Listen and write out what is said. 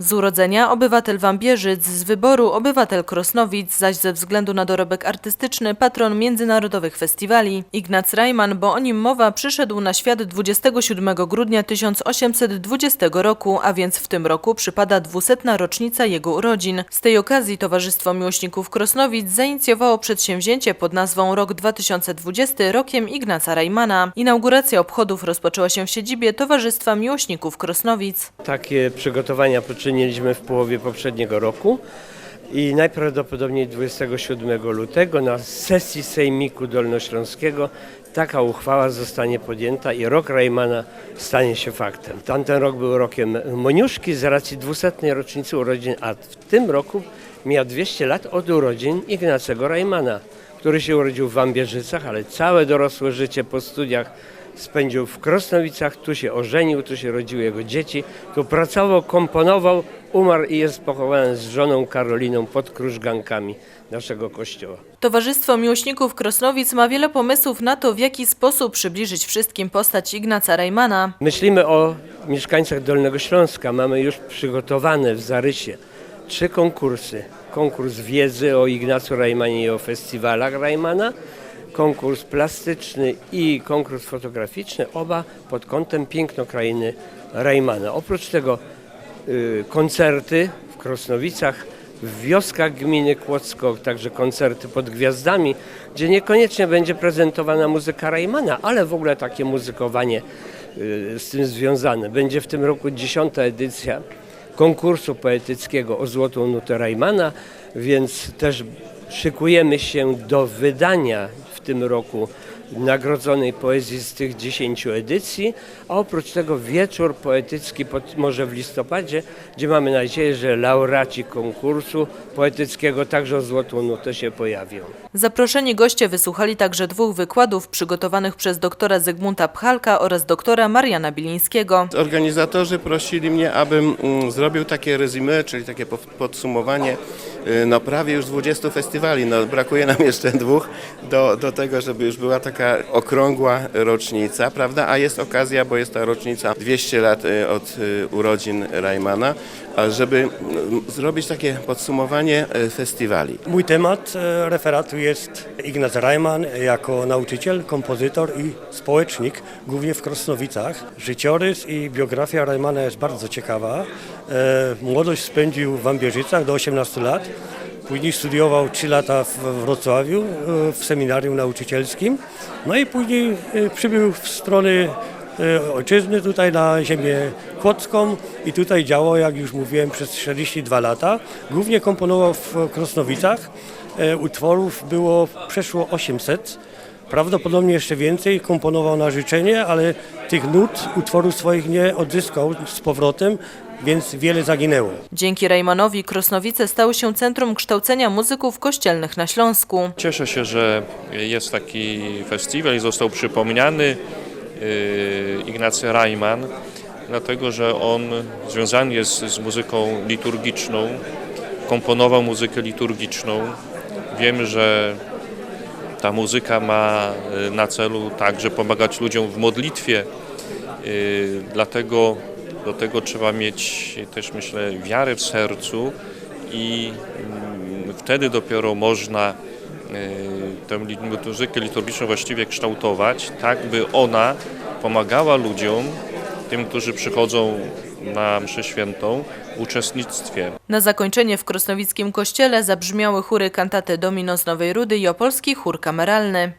Z urodzenia obywatel Wambierzyc, z wyboru obywatel Krosnowic, zaś ze względu na dorobek artystyczny patron międzynarodowych festiwali. Ignac Rajman, bo o nim mowa, przyszedł na świat 27 grudnia 1820 roku, a więc w tym roku przypada 200. rocznica jego urodzin. Z tej okazji Towarzystwo Miłośników Krosnowic zainicjowało przedsięwzięcie pod nazwą Rok 2020 rokiem Ignaca Rajmana. Inauguracja obchodów rozpoczęła się w siedzibie Towarzystwa Miłośników Krosnowic. Takie przygotowania poczyniliśmy w połowie poprzedniego roku i najprawdopodobniej 27 lutego na sesji Sejmiku Dolnośląskiego taka uchwała zostanie podjęta i rok Rajmana stanie się faktem. Tamten rok był rokiem Moniuszki z racji 200. rocznicy urodzin, a w tym roku mija 200 lat od urodzin Ignacego Rajmana, który się urodził w Wambierzycach, ale całe dorosłe życie po studiach spędził w Krosnowicach, tu się ożenił, tu się rodziły jego dzieci, tu pracował, komponował, umarł i jest pochowany z żoną Karoliną pod krużgankami naszego kościoła. Towarzystwo Miłośników Krosnowic ma wiele pomysłów na to, w jaki sposób przybliżyć wszystkim postać Ignaca Rajmana. Myślimy o mieszkańcach Dolnego Śląska. Mamy już przygotowane w zarysie trzy konkursy. Konkurs wiedzy o Ignacu Rajmanie i o festiwalach Rajmana, konkurs plastyczny i konkurs fotograficzny, oba pod kątem piękno krainy Rajmana. Oprócz tego y, koncerty w Krosnowicach, w wioskach gminy Kłodzko, także koncerty pod gwiazdami, gdzie niekoniecznie będzie prezentowana muzyka Rajmana, ale w ogóle takie muzykowanie y, z tym związane. Będzie w tym roku dziesiąta edycja konkursu poetyckiego o Złotą Nutę Rajmana, więc też szykujemy się do wydania w tym roku nagrodzonej poezji z tych 10 edycji, a oprócz tego wieczór poetycki pod, może w listopadzie, gdzie mamy nadzieję, że laureaci konkursu poetyckiego także o Złotą Nutę się pojawią. Zaproszeni goście wysłuchali także dwóch wykładów przygotowanych przez doktora Zygmunta Pchalka oraz doktora Mariana Bilińskiego. Organizatorzy prosili mnie, abym mm, zrobił takie resume, czyli takie po- podsumowanie y, no prawie już 20 festiwali. No, brakuje nam jeszcze dwóch do, do tego, żeby już była taka okrągła rocznica, prawda? A jest okazja, bo jest ta rocznica 200 lat y, od y, urodzin Rajmana, żeby mm, zrobić takie podsumowanie y, festiwali. Mój temat referatu jest Ignac Rajman jako nauczyciel, kompozytor i społecznik, głównie w Krosnowicach. Życiorys i biografia Rajmana jest bardzo ciekawa. Młodość spędził w Wambierzycach do 18 lat. Później studiował 3 lata w Wrocławiu e, w seminarium nauczycielskim. No i później e, przybył w strony e, ojczyzny, tutaj na ziemię kłodzką i tutaj działał, jak już mówiłem, przez 42 lata. Głównie komponował w Krosnowicach. Utworów było przeszło 800. Prawdopodobnie jeszcze więcej komponował na życzenie, ale tych nut utworów swoich nie odzyskał z powrotem, więc wiele zaginęło. Dzięki Rajmanowi Krosnowice stały się centrum kształcenia muzyków kościelnych na Śląsku. Cieszę się, że jest taki festiwal i został przypomniany yy, Ignacy Rajman, dlatego że on związany jest z muzyką liturgiczną, komponował muzykę liturgiczną. Wiemy, że ta muzyka ma y, na celu także pomagać ludziom w modlitwie, yy, dlatego do tego trzeba mieć też myślę wiarę w sercu i mm, wtedy dopiero można y, tę muzykę liturgiczną właściwie kształtować, tak by ona pomagała ludziom, tym, którzy przychodzą na mszę świętą, uczestnictwie. Na zakończenie w Krosnowickim kościele zabrzmiały chóry kantaty Domino z Nowej Rudy i opolski chór kameralny.